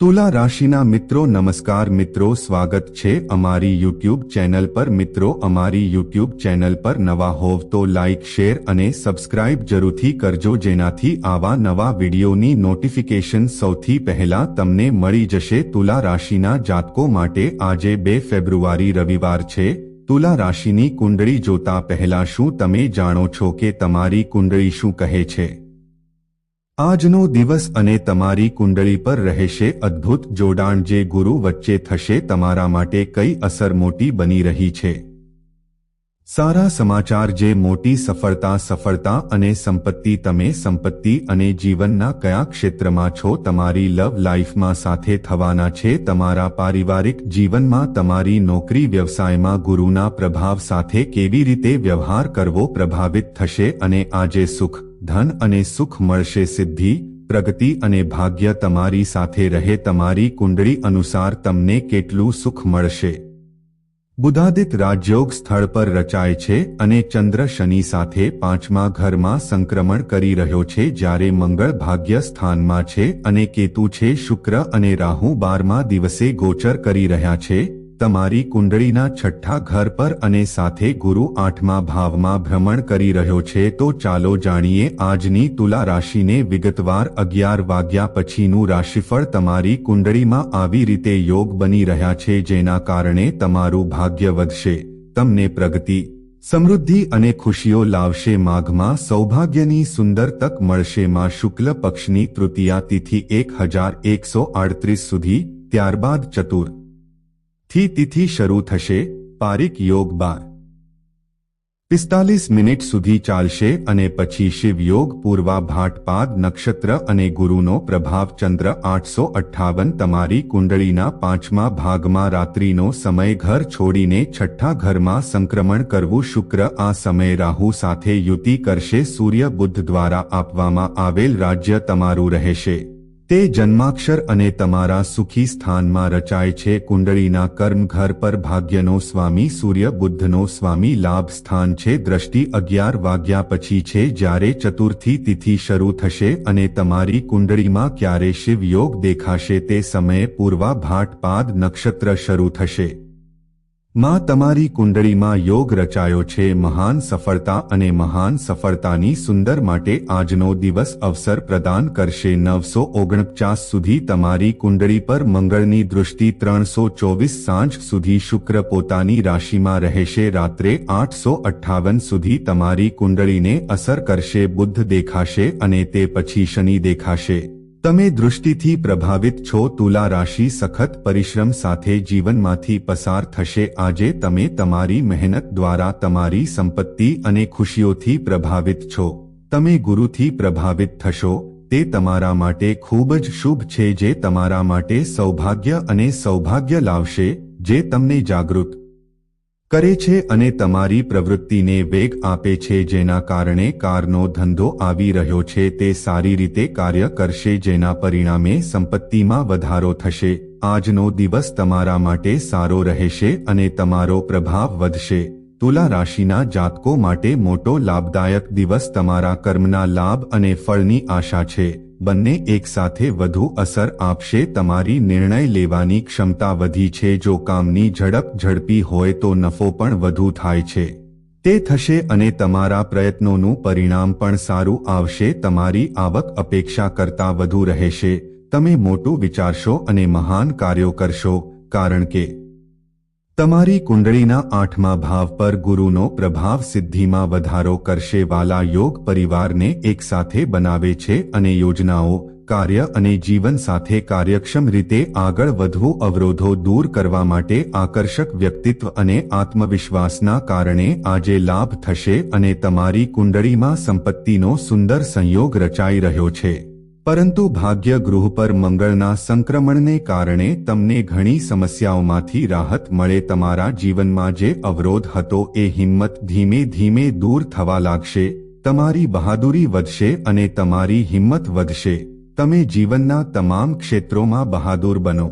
તુલા રાશિના મિત્રો, નમસ્કાર મિત્રો, સ્વાગત છે અમારી યુટ્યુબ ચેનલ પર. મિત્રો, અમારી યુટ્યુબ ચેનલ પર નવા હોવ તો લાઇક શેર અને સબસ્ક્રાઇબ જરૂરથી કરજો, જેનાથી આવા નવા વિડીયોની નોટિફિકેશન સૌથી પહેલા તમને મળી જશે. તુલા રાશિના જાતકો માટે આજે બે ફેબ્રુઆરી રવિવાર છે. તુલા રાશિની કુંડળી જોતા પહેલા શું તમે જાણો છો કે તમારી કુંડળી શું કહે છે? આજનો દિવસ અને તમારી કુંડળી પર રહેશે અદ્ભુત જોડાણ જે ગુરુ વચ્ચે થશે તમારા માટે કઈ અસર મોટી બની રહી છે. સારા સમાચાર જે મોટી સફળતા સફળતા અને સંપત્તિ તમે સંપત્તિ અને જીવનના કયા ક્ષેત્રમાં છો તમારી લવ લાઈફમાં સાથે થવાના છે તમારા પારિવારિક જીવનમાં તમારી નોકરી વ્યવસાયમાં ગુરુના પ્રભાવ સાથે કેવી રીતે વ્યવહાર કરવો પ્રભાવિત થશે અને આજે સુખ ધન અને સુખ મળશે સિદ્ધિ, પ્રગતિ અને ભાગ્ય તમારી સાથે રહે, તમારી કુંડળી અનુસાર તમને કેટલું સુખ મળશે. બુધાદિત રાજયોગ સ્થળ પર રચાય છે અને ચંદ્ર શનિ સાથે પાંચમા ઘરમાં સંક્રમણ કરી રહ્યો છે જ્યારે મંગળ ભાગ્ય સ્થાનમાં છે અને કેતુ છે શુક્ર અને રાહુ બારમા દિવસે ગોચર કરી રહ્યા છે. તમારી કુંડળીના છઠ્ઠા ઘર પર અને સાથે ગુરુ આઠમા ભાવમાં ભ્રમણ કરી રહ્યો છે તો ચાલો જાણીએ આજની તુલા રાશિને વિગતવાર અગિયાર વાગ્યા પછીનું રાશિફળ તમારી કુંડળીમાં આવી રીતે યોગ બની રહ્યા છે જેના કારણે તમારું ભાગ્ય વધશે, તમને પ્રગતિ, સમૃદ્ધિ અને ખુશીઓ લાવશે, માઘમાં સૌભાગ્યની સુંદર તક મળશે, માં શુક્લ પક્ષની તૃતીયા તિથિ એક હજાર એકસો આડત્રીસ સુધી, ત્યારબાદ ચતુર થી તિથિ શરૂ થશે પારિક યોગ બાર પિસ્તાલીસ મિનિટ સુધી ચાલશે અને પછી શિવ યોગ પૂર્વા ભાટપાદ નક્ષત્ર અને ગુરુનો પ્રભાવ ચંદ્ર આઠસો અઠ્ઠાવન તમારી કુંડળીના પાંચમા ભાગમાં રાત્રિનો સમય ઘર છોડીને છઠ્ઠા ઘરમાં સંક્રમણ કરવું શુક્ર આ સમય રાહુ સાથે યુતિ કરશે સૂર્ય બુદ્ધ દ્વારા આપવામાં આવેલ રાજ્ય તમારું રહેશે તે જન્માક્ષર અને તમારા સુખી સ્થાનમાં રચાય છે કુંડળીના કર્મ ઘર પર ભાગ્યનો સ્વામી, સૂર્ય બુદ્ધનો સ્વામી લાભ સ્થાન છે, દ્રષ્ટિ અગિયાર વાગ્યા પછી છે, જ્યારે ચતુર્થી તિથિ શરૂ થશે અને તમારી કુંડળીમાં ક્યારે શિવયોગ દેખાશે તે સમયે પૂર્વા ભાટ નક્ષત્ર શરૂ થશે. માં તમારી કુંડળીમાં યોગ રચાયો છે, મહાન સફળતા અને મહાન સફળતાની સુંદર માટે આજનો દિવસ અવસર પ્રદાન કરશે. નવસો ઓગણપચાસ સુધી તમારી કુંડળી પર મંગળની દૃષ્ટિ ત્રણસો ચોવીસ સાંજ સુધી શુક્ર પોતાની રાશિમાં રહેશે. રાત્રે આઠસો અઠ્ઠાવન સુધી તમારી કુંડળીને અસર કરશે બુદ્ધ દેખાશે અને તે પછી શનિ દેખાશે. તમે દૃષ્ટિથી પ્રભાવિત છો, તુલા રાશિ સખત પરિશ્રમ સાથે જીવનમાંથી પસાર થશે. આજે તમે તમારી મહેનત દ્વારા તમારી સંપત્તિ અને ખુશીઓથી પ્રભાવિત છો. તમે ગુરુથી પ્રભાવિત થશો. તે તમારા માટે ખૂબ જ શુભ છે, જે તમારા માટે સૌભાગ્ય અને સૌભાગ્ય લાવશે, જે તમને જાગૃત કરે છે અને તમારી પ્રવૃત્તિને વેગ આપે છે જેના કારણે કારનો ધંધો આવી રહ્યો છે તે સારી રીતે કાર્ય કરશે જેના પરિણામે સંપત્તિમાં વધારો થશે. આજનો દિવસ તમારા માટે સારો રહેશે અને તમારો પ્રભાવ વધશે. તુલા રાશિના જાતકો માટે મોટો લાભદાયક દિવસ તમારા કર્મના લાભ અને ફળની આશા છે. બંને એકસાથે વધુ અસર આપશે. તમારી નિર્ણય લેવાની ક્ષમતા વધી છે. જો કામની ઝડપ ઝડપી હોય તો નફો પણ વધુ થાય છે. તે થશે અને તમારા પ્રયત્નોનું પરિણામ પણ સારું આવશે. તમારી આવક અપેક્ષા કરતાં વધુ રહેશે. તમે મોટું વિચારશો અને મહાન કાર્યો કરશો. કારણ કે તમારી કુંડળીના આઠમા ભાવ પર ગુરુનો પ્રભાવ સિદ્ધિમાં વધારો કરશે વાલા યોગ પરિવારને એકસાથે બનાવે છે અને યોજનાઓ, કાર્ય અને જીવન સાથે કાર્યક્ષમ રીતે આગળ વધવું અવરોધો દૂર કરવા માટે આકર્ષક વ્યક્તિત્વ અને આત્મવિશ્વાસના કારણે આજે લાભ થશે અને તમારી કુંડળીમાં સંપત્તિનો સુંદર સંયોગ રચાઈ રહ્યો છે. પરંતુ ભાગ્ય ગૃહ પર મંગળના સંક્રમણને કારણે તમને ઘણી સમસ્યાઓમાંથી રાહત મળે તમારા જીવનમાં જે અવરોધ હતો એ હિંમત ધીમે ધીમે દૂર થવા લાગશે, તમારી બહાદુરી વધશે અને તમારી હિંમત વધશે, તમે જીવનના તમામ ક્ષેત્રોમાં બહાદુર બનો.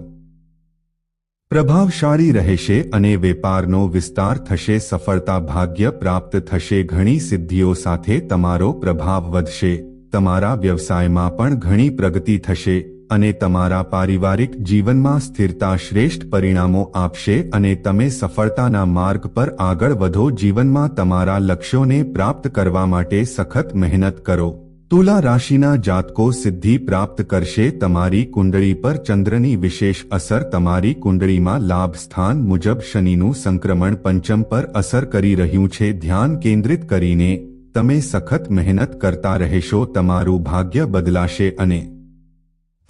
પ્રભાવશાળી રહેશે અને વેપારનો વિસ્તાર થશે, સફળતા ભાગ્ય પ્રાપ્ત થશે, ઘણી સિદ્ધિઓ સાથે તમારો પ્રભાવ વધશે. તમારા વ્યવસાયમાં પણ ઘણી પ્રગતિ થશે અને તમારા પારિવારિક જીવનમાં સ્થિરતા શ્રેષ્ઠ પરિણામો આપશે અને તમે સફળતાના માર્ગ પર આગળ વધો જીવનમાં તમારા લક્ષ્યોને પ્રાપ્ત કરવા માટે સખત મહેનત કરો. તુલા રાશિના જાતકો સિદ્ધિ પ્રાપ્ત કરશે. તમારી કુંડળી પર ચંદ્રની વિશેષ અસર તમારી કુંડળીમાં લાભ સ્થાન મુજબ શનિનું સંક્રમણ પંચમ પર અસર કરી રહ્યું છે. ધ્યાન કેન્દ્રિત કરીને તમે સખત મહેનત કરતા રહેશો, તમારું ભાગ્ય બદલાશે અને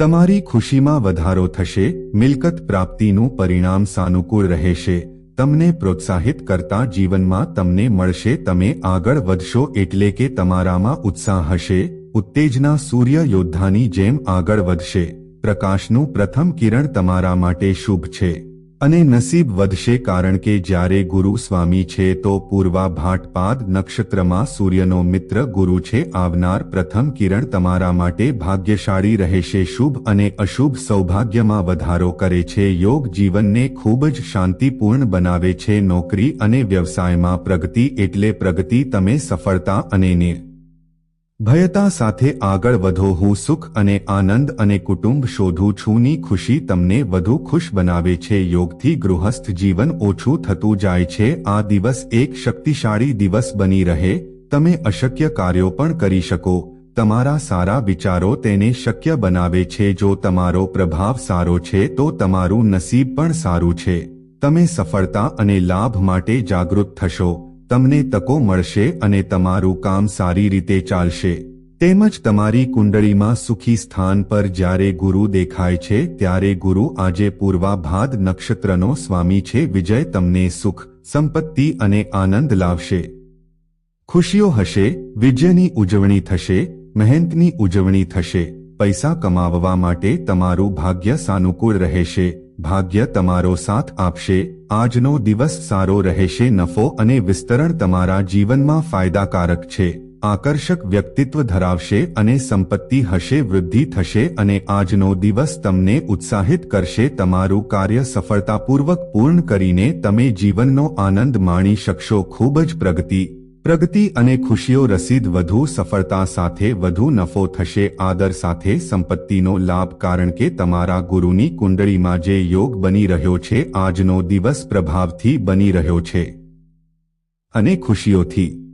તમારી ખુશીમાં વધારો થશે, મિલકત પ્રાપ્તિનું પરિણામ સાનુકૂળ રહેશે, તમને પ્રોત્સાહિત કરતા જીવનમાં તમને મળશે, તમે આગળ વધશો એટલે કે તમારામાં ઉત્સાહ હશે, ઉત્તેજના સૂર્ય યોદ્ધાની જેમ આગળ વધશે, પ્રકાશનું પ્રથમ કિરણ તમારા માટે શુભ છે. અને નસીબ વધશે કારણ કે જ્યારે ગુરુ સ્વામી છે તો પૂર્વા ભાટપાદ નક્ષત્રમાં સૂર્યનો મિત્ર ગુરુ છે. આવનાર પ્રથમ કિરણ તમારા માટે ભાગ્યશાળી રહેશે. શુભ અને અશુભ સૌભાગ્યમાં વધારો કરે છે. યોગ જીવનને ખૂબ જ શાંતિપૂર્ણ બનાવે છે. નોકરી અને વ્યવસાયમાં પ્રગતિ એટલે પ્રગતિ. તમે સફળતા અને નિર ભયતા સાથે આગળ વધો, હું સુખ અને આનંદ અને કુટુંબ શોધું છુંની ખુશી તમને વધુ ખુશ બનાવે છે, યોગથી ગૃહસ્થ જીવન ઓછું થતું જાય છે, આ દિવસ એક શક્તિશાળી દિવસ બની રહે, તમે અશક્ય કાર્યો પણ કરી શકો, તમારા સારા વિચારો તેને શક્ય બનાવે છે, જો તમારો પ્રભાવ સારો છે, તો તમારું નસીબ પણ સારું છે, તમે સફળતા અને લાભ માટે જાગૃત થશો તમને તકો મળશે અને તમારું કામ સારી રીતે ચાલશે. તેમજ તમારી કુંડળીમાં સુખી સ્થાન પર જ્યારે ગુરુ દેખાય છે, ત્યારે ગુરુ આજે પૂર્વાભાદ નક્ષત્રનો સ્વામી છે, વિજય તમને સુખ, સંપત્તિ અને આનંદ લાવશે. ખુશીઓ હશે, વિજયની ઉજવણી થશે, મહેનતની ઉજવણી થશે, પૈસા કમાવવા માટે તમારું ભાગ્ય સાનુકૂળ રહેશે. ભાગ્ય તમારો સાથ આપશે. આજનો દિવસ સારો રહેશે. નફો અને વિસ્તરણ તમારા જીવનમાં ફાયદાકારક છે. આકર્ષક વ્યક્તિત્વ ધરાવશે અને સંપત્તિ હશે, વૃદ્ધિ થશે અને આજનો દિવસ તમને ઉત્સાહિત કરશે. તમારું કાર્ય સફળતાપૂર્વક પૂર્ણ કરીને તમે જીવનનો આનંદ માણી શકશો. ખૂબ જ પ્રગતિ. પ્રગતિ અને ખુશીઓ રસીદ વધુ સફળતા સાથે વધુ નફો થશે. આદર સાથે સંપત્તિનો લાભ કારણ કે તમારા ગુરુની કુંડળીમાં જે યોગ બની રહ્યો છે, આજનો દિવસ પ્રભાવથી બની રહ્યો છે. અને ખુશીઓથી.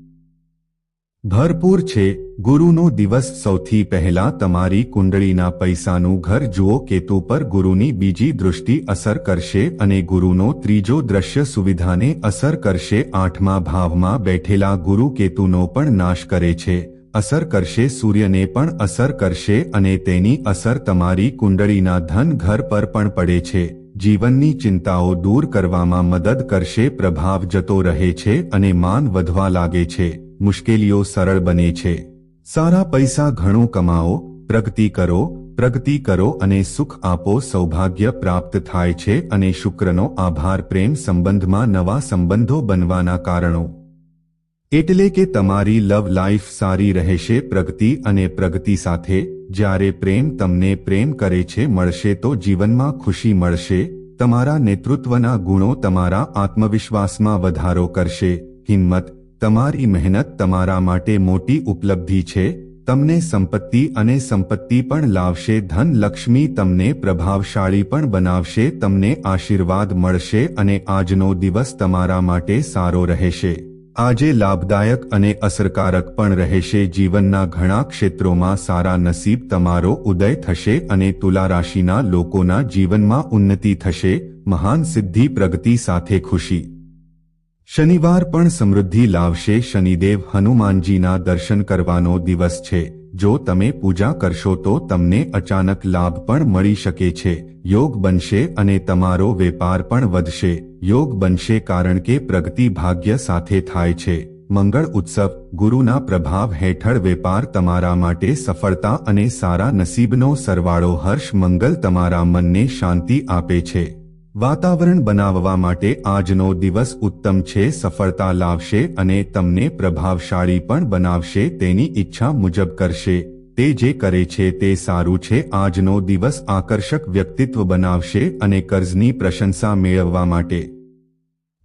ભરપૂર છે. ગુરુનો દિવસ સૌથી પહેલા તમારી કુંડળીના પૈસાનું ઘર જુઓ. કેતુ પર ગુરુની બીજી દૃષ્ટિ અસર કરશે અને ગુરુનો ત્રીજો દ્રશ્ય સુવિધાને અસર કરશે. આઠમા ભાવમાં બેઠેલા ગુરુ કેતુનો પણ નાશ કરે છે. અસર કરશે સૂર્યને પણ અસર કરશે અને તેની અસર તમારી કુંડળીના ધન ઘર પર પણ પડે છે. જીવનની ચિંતાઓ દૂર કરવામાં મદદ કરશે. પ્રભાવ જતો રહે છે અને માન વધવા લાગે છે. મુશ્કેલીઓ સરળ બને છે. સારા પૈસા ઘણું કમાઓ, પ્રગતિ કરો પ્રગતિ કરો અને સુખ આપો સૌભાગ્ય પ્રાપ્ત થાય છે અને શુક્રનો આભાર પ્રેમ સંબંધમાં નવા સંબંધો બનવાના કારણો. એટલે કે તમારી લવ લાઈફ સારી રહેશે, પ્રગતિ અને પ્રગતિ સાથે, જ્યારે પ્રેમ તમને પ્રેમ કરે છે, મળશે તો જીવનમાં ખુશી મળશે, તમારા નેતૃત્વના ગુણો તમારા આત્મવિશ્વાસમાં વધારો કરશે હિંમત તમારી મહેનત તમારા માટે મોટી ઉપલબ્ધિ છે, તમને સંપત્તિ અને સંપત્તિ પણ લાવશે, ધન લક્ષ્મી તમને પ્રભાવશાળી પણ બનાવશે, તમને આશીર્વાદ મળશે અને આજનો દિવસ તમારા માટે સારો રહેશે. આજે લાભદાયક અને અસરકારક પણ રહેશે, જીવનના ઘણા ક્ષેત્રોમાં સારા નસીબ તમારો ઉદય થશે અને તુલા રાશિના લોકોના જીવનમાં ઉન્નતિ થશે, મહાન સિદ્ધિ પ્રગતિ સાથે ખુશી. શનિવાર પણ સમૃદ્ધિ લાવશે. શનિદેવ હનુમાનજીના દર્શન કરવાનો દિવસ છે. જો તમે પૂજા કરશો તો તમને અચાનક લાભ પણ મળી શકે છે. યોગ બનશે અને તમારો વેપાર પણ વધશે. યોગ બનશે કારણ કે પ્રગતિ ભાગ્ય સાથે થાય છે. મંગળ ઉત્સવ, ગુરુના પ્રભાવ હેઠળ વેપાર તમારા માટે સફળતા અને સારા નસીબનો સરવાળો. હર્ષ મંગલ તમારા મનને શાંતિ આપે છે. વાતાવરણ બનાવવા માટે આજનો દિવસ ઉત્તમ છે, સફળતા લાવશે અને તમને પ્રભાવશાળી પણ બનાવશે, તેની ઈચ્છા મુજબ કરશે. તે જે કરે છે તે સારું છે, આજનો દિવસ આકર્ષક વ્યક્તિત્વ બનાવશે અને કર્જની પ્રશંસા મેળવવા માટે.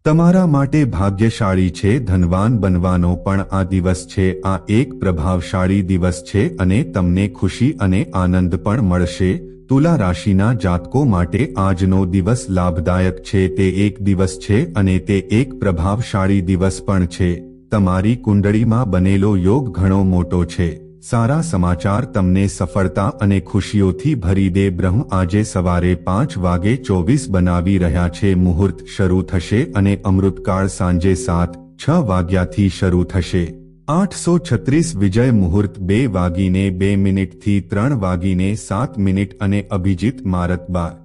તમારા માટે ભાગ્યશાળી છે, ધનવાન બનવાનો પણ આ દિવસ છે, આ એક પ્રભાવશાળી દિવસ છે અને તમને ખુશી અને આનંદ પણ મળશે. તુલા રાશિના જાતકો માટે આજનો દિવસ લાભદાયક છે. તે એક દિવસ છે અને તે એક પ્રભાવશાળી દિવસ પણ છે. તમારી કુંડળીમાં બનેલો યોગ ઘણો મોટો છે. સારા સમાચાર તમને સફળતા અને ખુશીઓથી ભરી દે. બ્રહ્મ આજે સવારે પાંચ વાગે ચોવીસ બનાવી રહ્યા છે. મુહૂર્ત શરૂ થશે અને અમૃતકાળ સાંજે સાત, છ વાગ્યાથી શરૂ થશે. આઠસો છત્રીસ વિજય મુહૂર્ત બે વાગીને બે મિનિટથી ત્રણ વાગીને સાત મિનિટ અને અભિજીત મારત બાર.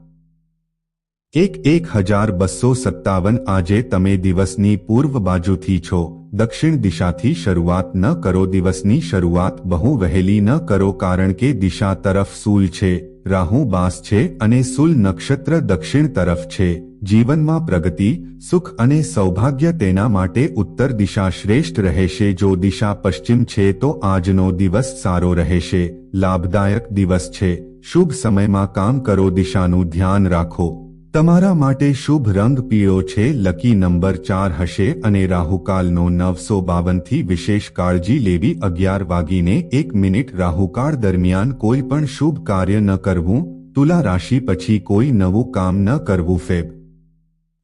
એક એક હજાર બસો સત્તાવન આજે તમે દિવસની પૂર્વ બાજુથી છો. દક્ષિણ દિશાથી શરૂઆત ન કરો દિવસની શરૂઆત બહુ વહેલી ન કરો કારણ કે દિશા તરફ સૂલ છે. રાહુ બાસ છે અને સુલ નક્ષત્ર દક્ષિણ તરફ છે. જીવનમાં પ્રગતિ, સુખ અને સૌભાગ્ય તેના માટે ઉત્તર દિશા શ્રેષ્ઠ રહેશે. જો દિશા પશ્ચિમ છે, તો આજનો દિવસ સારો રહેશે. લાભદાયક દિવસ છે. શુભ સમયમાં કામ કરો, દિશાનું ધ્યાન રાખો. તમારા માટે શુભ રંગ પીળો છે. લકી નંબર ચાર હશે અને રાહુકાલનો નવસો બાવનથી વિશેષ કાળજી લેવી અગિયાર વાગીને એક મિનિટ. રાહુકાળ દરમિયાન કોઈ પણ શુભ કાર્ય ન કરવું. તુલા રાશિ પછી કોઈ નવું કામ ન કરવું. ફેબ.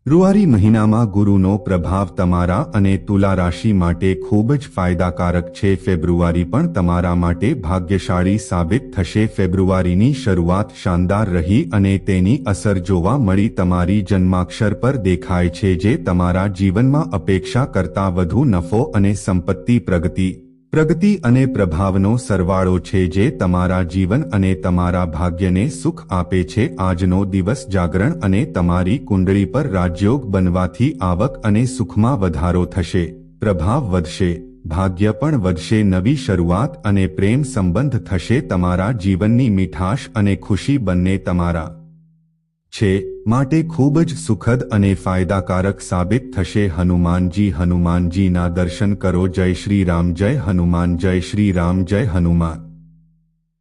ફેબ્રુઆરી મહિનામાં ગુરુનો પ્રભાવ તમારા અને તુલા રાશિ માટે ખૂબ જ ફાયદાકારક છે. ફેબ્રુઆરી પણ તમારા માટે ભાગ્યશાળી સાબિત થશે. ફેબ્રુઆરીની શરૂઆત શાનદાર રહી અને તેની અસર જોવા મળી. તમારી જન્માક્ષર પર દેખાય છે જે તમારા જીવનમાં અપેક્ષા કરતા વધુ નફો અને સંપત્તિ પ્રગતિ પ્રગતિ અને પ્રભાવનો સરવાળો છે જે તમારા જીવન અને તમારા ભાગ્યને સુખ આપે છે. આજનો દિવસ જાગરણ અને તમારી કુંડળી પર રાજયોગ બનવાથી આવક અને સુખમાં વધારો થશે. પ્રભાવ વધશે. ભાગ્ય પણ વધશે. નવી શરૂઆત અને પ્રેમ સંબંધ થશે. તમારા જીવનની મીઠાશ અને ખુશી બંને તમારા છે, માટે ખૂબ જ સુખદ અને ફાયદાકારક સાબિત થશે. હનુમાનજી, હનુમાનજીના દર્શન કરો. જય શ્રી રામ, જય હનુમાન, જય શ્રી રામ, જય હનુમાન.